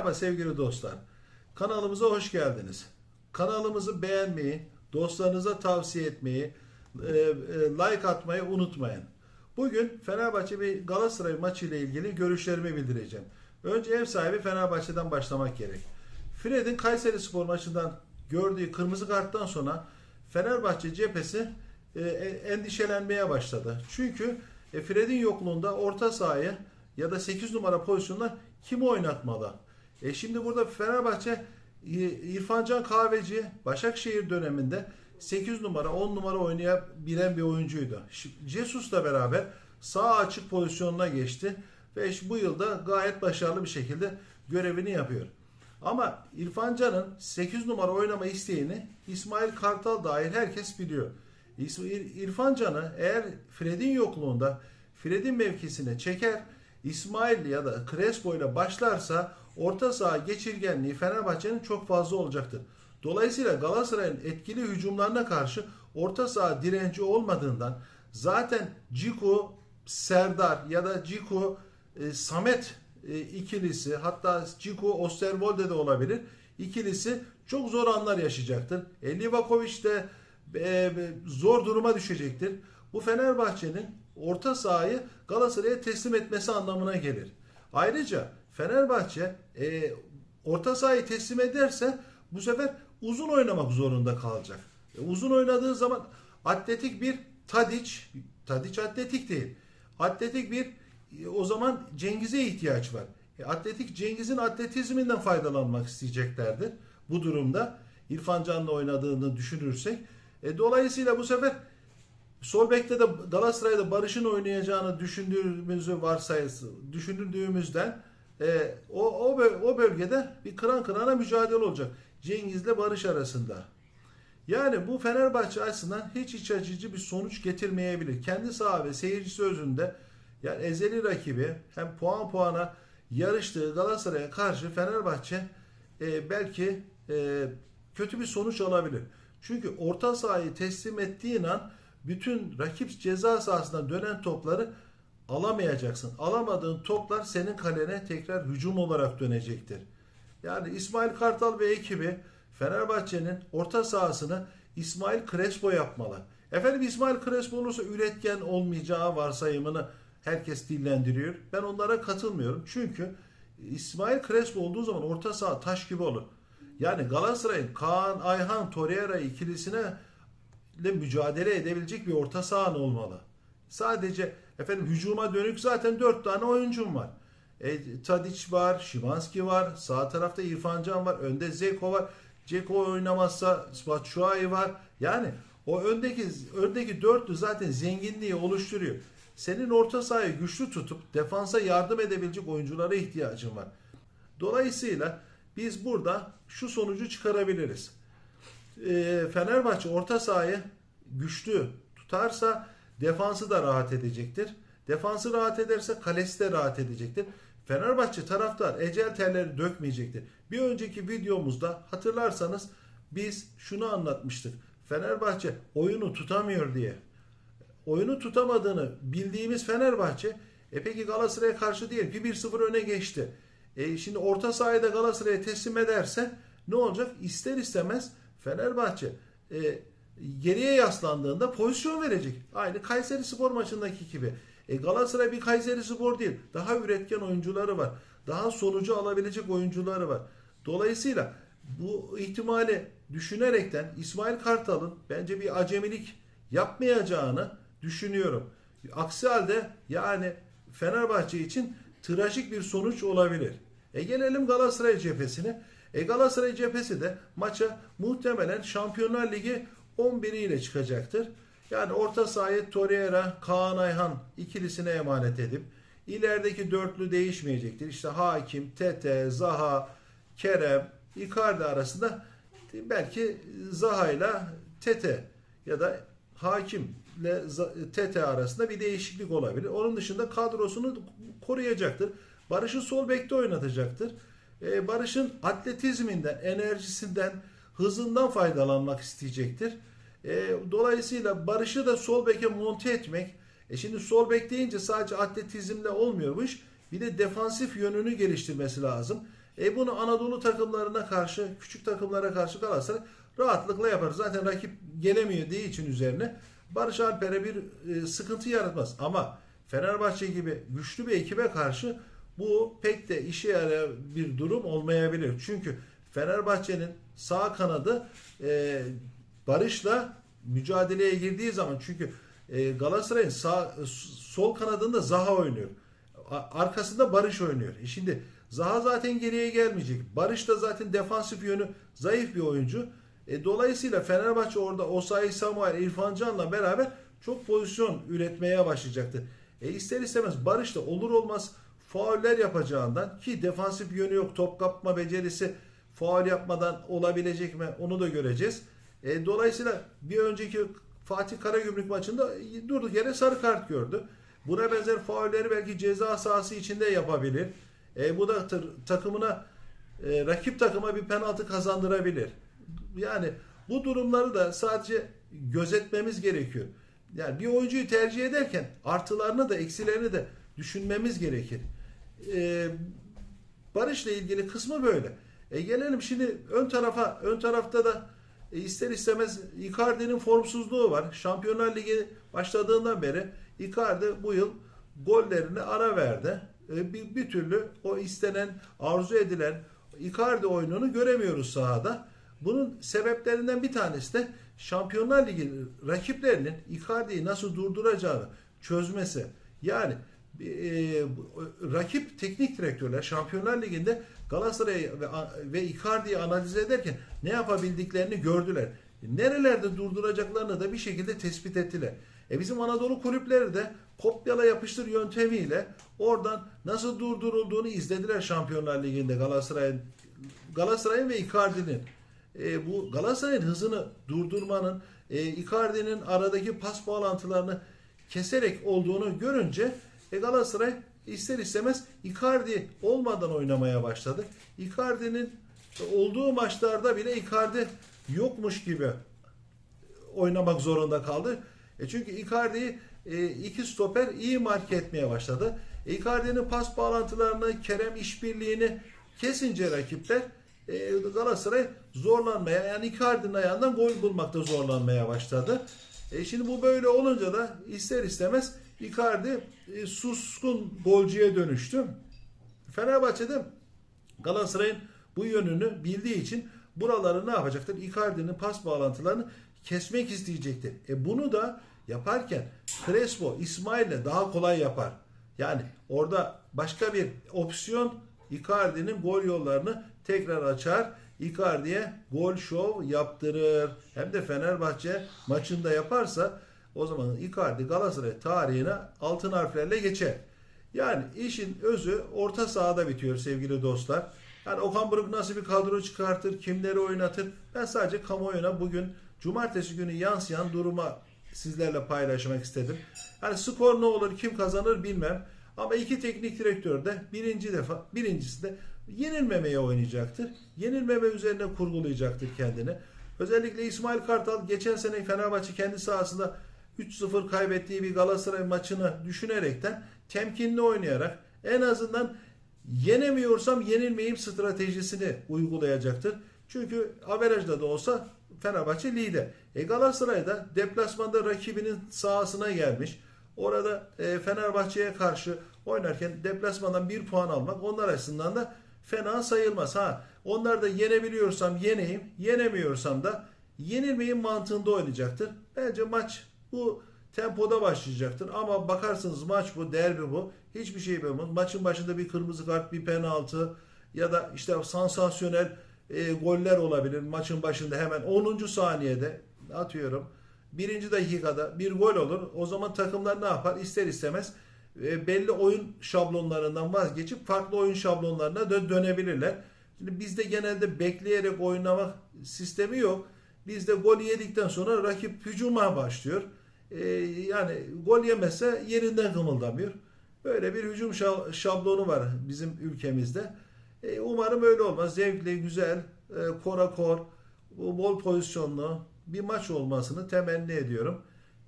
Merhaba sevgili dostlar. Kanalımıza hoş geldiniz. Kanalımızı beğenmeyi, dostlarınıza tavsiye etmeyi, e, e, like atmayı unutmayın. Bugün Fenerbahçe bir Galatasaray maçı ile ilgili görüşlerimi bildireceğim. Önce ev sahibi Fenerbahçe'den başlamak gerek. Fred'in Kayseri Spor maçından gördüğü kırmızı karttan sonra Fenerbahçe cephesi e, endişelenmeye başladı. Çünkü Fred'in yokluğunda orta sahayı ya da 8 numara pozisyonda kimi oynatmalı? E şimdi burada Fenerbahçe e, İrfan Can Kahveci Başakşehir döneminde 8 numara 10 numara oynayabilen bir oyuncuydu. Şimdi Jesus'la beraber sağ açık pozisyonuna geçti ve bu yılda gayet başarılı bir şekilde görevini yapıyor. Ama İrfan Can'ın 8 numara oynama isteğini İsmail Kartal dahil herkes biliyor. İrfan Can'ı eğer Fred'in yokluğunda Fred'in mevkisine çeker İsmail ya da Crespo ile başlarsa orta saha geçirgenliği Fenerbahçe'nin çok fazla olacaktır. Dolayısıyla Galatasaray'ın etkili hücumlarına karşı orta saha direnci olmadığından zaten Ciku, Serdar ya da Ciku, e, Samet e, ikilisi hatta Ciku, Osterwolde de olabilir. ikilisi çok zor anlar yaşayacaktır. E, Livakovic de e, zor duruma düşecektir. Bu Fenerbahçe'nin orta sahayı Galatasaray'a teslim etmesi anlamına gelir. Ayrıca Fenerbahçe e, orta sahayı teslim ederse bu sefer uzun oynamak zorunda kalacak. E, uzun oynadığı zaman atletik bir Tadic, Tadic atletik değil. Atletik bir e, o zaman Cengiz'e ihtiyaç var. E, atletik Cengiz'in atletizminden faydalanmak isteyeceklerdir. Bu durumda İrfan Can'la oynadığını düşünürsek. E, dolayısıyla bu sefer Sol bekte de Galatasaray'da Barış'ın oynayacağını düşündüğümüzü varsayısı düşündüğümüzden e, o, o o bölgede bir kıran kırana mücadele olacak. Cengiz'le Barış arasında. Yani bu Fenerbahçe açısından hiç iç açıcı bir sonuç getirmeyebilir. Kendi saha ve seyircisi özünde yani ezeli rakibi hem puan puana yarıştığı Galatasaray'a karşı Fenerbahçe e, belki e, kötü bir sonuç alabilir. Çünkü orta sahayı teslim ettiğin an bütün rakip ceza sahasına dönen topları alamayacaksın. Alamadığın toplar senin kalene tekrar hücum olarak dönecektir. Yani İsmail Kartal ve ekibi Fenerbahçe'nin orta sahasını İsmail Crespo yapmalı. Efendim İsmail Crespo olursa üretken olmayacağı varsayımını herkes dillendiriyor. Ben onlara katılmıyorum. Çünkü İsmail Crespo olduğu zaman orta saha taş gibi olur. Yani Galatasaray'ın Kaan, Ayhan, Torreira ikilisine ile mücadele edebilecek bir orta sahan olmalı. Sadece efendim hücuma dönük zaten 4 tane oyuncum var. E, Tadic var, Şimanski var, sağ tarafta İrfan Can var, önde Zeko var. Zeko oynamazsa Batshuayi var. Yani o öndeki öndeki dörtlü zaten zenginliği oluşturuyor. Senin orta sahayı güçlü tutup defansa yardım edebilecek oyunculara ihtiyacın var. Dolayısıyla biz burada şu sonucu çıkarabiliriz e, Fenerbahçe orta sahayı güçlü tutarsa defansı da rahat edecektir. Defansı rahat ederse kalesi de rahat edecektir. Fenerbahçe taraftar ecel terleri dökmeyecektir. Bir önceki videomuzda hatırlarsanız biz şunu anlatmıştık. Fenerbahçe oyunu tutamıyor diye. Oyunu tutamadığını bildiğimiz Fenerbahçe e peki Galatasaray'a karşı diyelim ki 1-0 öne geçti. E şimdi orta sahayı da Galatasaray'a teslim ederse ne olacak? İster istemez Fenerbahçe e, geriye yaslandığında pozisyon verecek. Aynı Kayseri Spor maçındaki gibi. E, Galatasaray bir Kayseri Spor değil. Daha üretken oyuncuları var. Daha sonucu alabilecek oyuncuları var. Dolayısıyla bu ihtimali düşünerekten İsmail Kartal'ın bence bir acemilik yapmayacağını düşünüyorum. Aksi halde yani Fenerbahçe için trajik bir sonuç olabilir. E gelelim Galatasaray cephesine. E Galatasaray cephesi de maça muhtemelen Şampiyonlar Ligi 11 ile çıkacaktır. Yani orta sahayı Torreira, Kaan Ayhan ikilisine emanet edip ilerideki dörtlü değişmeyecektir. İşte Hakim, Tete, Zaha, Kerem, Icardi arasında belki Zaha ile Tete ya da Hakim ile Tete arasında bir değişiklik olabilir. Onun dışında kadrosunu koruyacaktır. Barış'ı sol bekte oynatacaktır. Ee, Barış'ın atletizminden, enerjisinden, hızından faydalanmak isteyecektir. Ee, dolayısıyla Barış'ı da sol beke monte etmek, e şimdi sol bek deyince sadece atletizmle olmuyormuş, bir de defansif yönünü geliştirmesi lazım. E bunu Anadolu takımlarına karşı, küçük takımlara karşı Galatasaray rahatlıkla yapar. Zaten rakip gelemiyor diye için üzerine Barış Alper'e bir e, sıkıntı yaratmaz. Ama Fenerbahçe gibi güçlü bir ekibe karşı bu pek de işe yarayan bir durum olmayabilir. Çünkü Fenerbahçe'nin sağ kanadı e, Barış'la mücadeleye girdiği zaman çünkü e, Galatasaray'ın sağ sol kanadında Zaha oynuyor. Arkasında Barış oynuyor. E şimdi Zaha zaten geriye gelmeyecek. Barış da zaten defansif yönü zayıf bir oyuncu. E, dolayısıyla Fenerbahçe orada Osayi Samuel, İrfan Can'la beraber çok pozisyon üretmeye başlayacaktı. E, ister istemez Barış da olur olmaz fauller yapacağından ki defansif yönü yok. Top kapma becerisi faul yapmadan olabilecek mi onu da göreceğiz. E, dolayısıyla bir önceki Fatih Karagümrük maçında durduk yere sarı kart gördü. Buna benzer faulleri belki ceza sahası içinde yapabilir. E, bu da takımına e, rakip takıma bir penaltı kazandırabilir. Yani bu durumları da sadece gözetmemiz gerekiyor. Yani bir oyuncuyu tercih ederken artılarını da eksilerini de düşünmemiz gerekir. E, Barış'la ilgili kısmı böyle. E gelelim şimdi ön tarafa. Ön tarafta da e, ister istemez Icardi'nin formsuzluğu var. Şampiyonlar Ligi başladığından beri Icardi bu yıl gollerini ara verdi. E, bir, bir türlü o istenen, arzu edilen Icardi oyununu göremiyoruz sahada. Bunun sebeplerinden bir tanesi de Şampiyonlar Ligi rakiplerinin Icardi'yi nasıl durduracağını çözmesi. Yani e, rakip teknik direktörler Şampiyonlar Ligi'nde Galatasaray'ı ve, ve Icardi'yi analiz ederken ne yapabildiklerini gördüler. Nerelerde durduracaklarını da bir şekilde tespit ettiler. E bizim Anadolu kulüpleri de kopyala yapıştır yöntemiyle oradan nasıl durdurulduğunu izlediler Şampiyonlar Ligi'nde Galatasaray'ın Galatasaray'ın ve Icardi'nin. E, bu Galatasaray'ın hızını durdurmanın e, Icardi'nin aradaki pas bağlantılarını keserek olduğunu görünce e, Galatasaray ister istemez Icardi olmadan oynamaya başladı. Icardi'nin olduğu maçlarda bile Icardi yokmuş gibi oynamak zorunda kaldı. E çünkü Icardi'yi e, iki stoper iyi marke etmeye başladı. E, Icardi'nin pas bağlantılarını, Kerem işbirliğini kesince rakipler e, Galatasaray zorlanmaya yani Icardi'nin ayağından gol bulmakta zorlanmaya başladı. E, şimdi bu böyle olunca da ister istemez Icardi e, suskun golcüye dönüştü. Fenerbahçe'de Galatasaray'ın bu yönünü bildiği için buraları ne yapacaktır? Icardi'nin pas bağlantılarını kesmek isteyecektir. E bunu da yaparken Crespo İsmail'le daha kolay yapar. Yani orada başka bir opsiyon Icardi'nin gol yollarını tekrar açar. Icardi'ye gol şov yaptırır. Hem de Fenerbahçe maçında yaparsa o zaman Icardi Galatasaray tarihine altın harflerle geçer. Yani işin özü orta sahada bitiyor sevgili dostlar. Yani Okan Buruk nasıl bir kadro çıkartır, kimleri oynatır? Ben sadece kamuoyuna bugün cumartesi günü yansıyan duruma sizlerle paylaşmak istedim. Yani skor ne olur, kim kazanır bilmem. Ama iki teknik direktör de birinci defa, birincisi de yenilmemeye oynayacaktır. Yenilmeme üzerine kurgulayacaktır kendini. Özellikle İsmail Kartal geçen sene Fenerbahçe kendi sahasında 3-0 kaybettiği bir Galatasaray maçını düşünerekten temkinli oynayarak en azından yenemiyorsam yenilmeyeyim stratejisini uygulayacaktır. Çünkü averajda da olsa Fenerbahçe lider. E Galatasaray da deplasmanda rakibinin sahasına gelmiş. Orada e, Fenerbahçe'ye karşı oynarken deplasmandan bir puan almak onlar açısından da fena sayılmaz. Ha onlar da yenebiliyorsam yeneyim, yenemiyorsam da yenilmeyin mantığında oynayacaktır. Bence maç bu tempoda başlayacaktır. Ama bakarsınız maç bu, derbi bu. Hiçbir şey yapamaz. Maçın başında bir kırmızı kart, bir penaltı ya da işte sansasyonel e, goller olabilir. Maçın başında hemen 10. saniyede atıyorum. Birinci dakikada bir gol olur. O zaman takımlar ne yapar? İster istemez e, belli oyun şablonlarından vazgeçip farklı oyun şablonlarına dö- dönebilirler. Şimdi bizde genelde bekleyerek oynamak sistemi yok. Bizde gol yedikten sonra rakip hücuma başlıyor. E, yani gol yemezse yerinden kımıldamıyor. Böyle bir hücum şa- şablonu var bizim ülkemizde. E, umarım öyle olmaz. Zevkli, güzel, e, kora kor, bol pozisyonlu bir maç olmasını temenni ediyorum.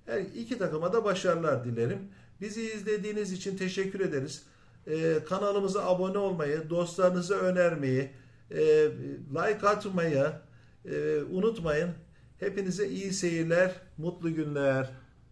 Her iki takıma da başarılar dilerim. Bizi izlediğiniz için teşekkür ederiz. e, kanalımıza abone olmayı, dostlarınıza önermeyi, e, like atmayı e, unutmayın. Hepinize iyi seyirler, mutlu günler.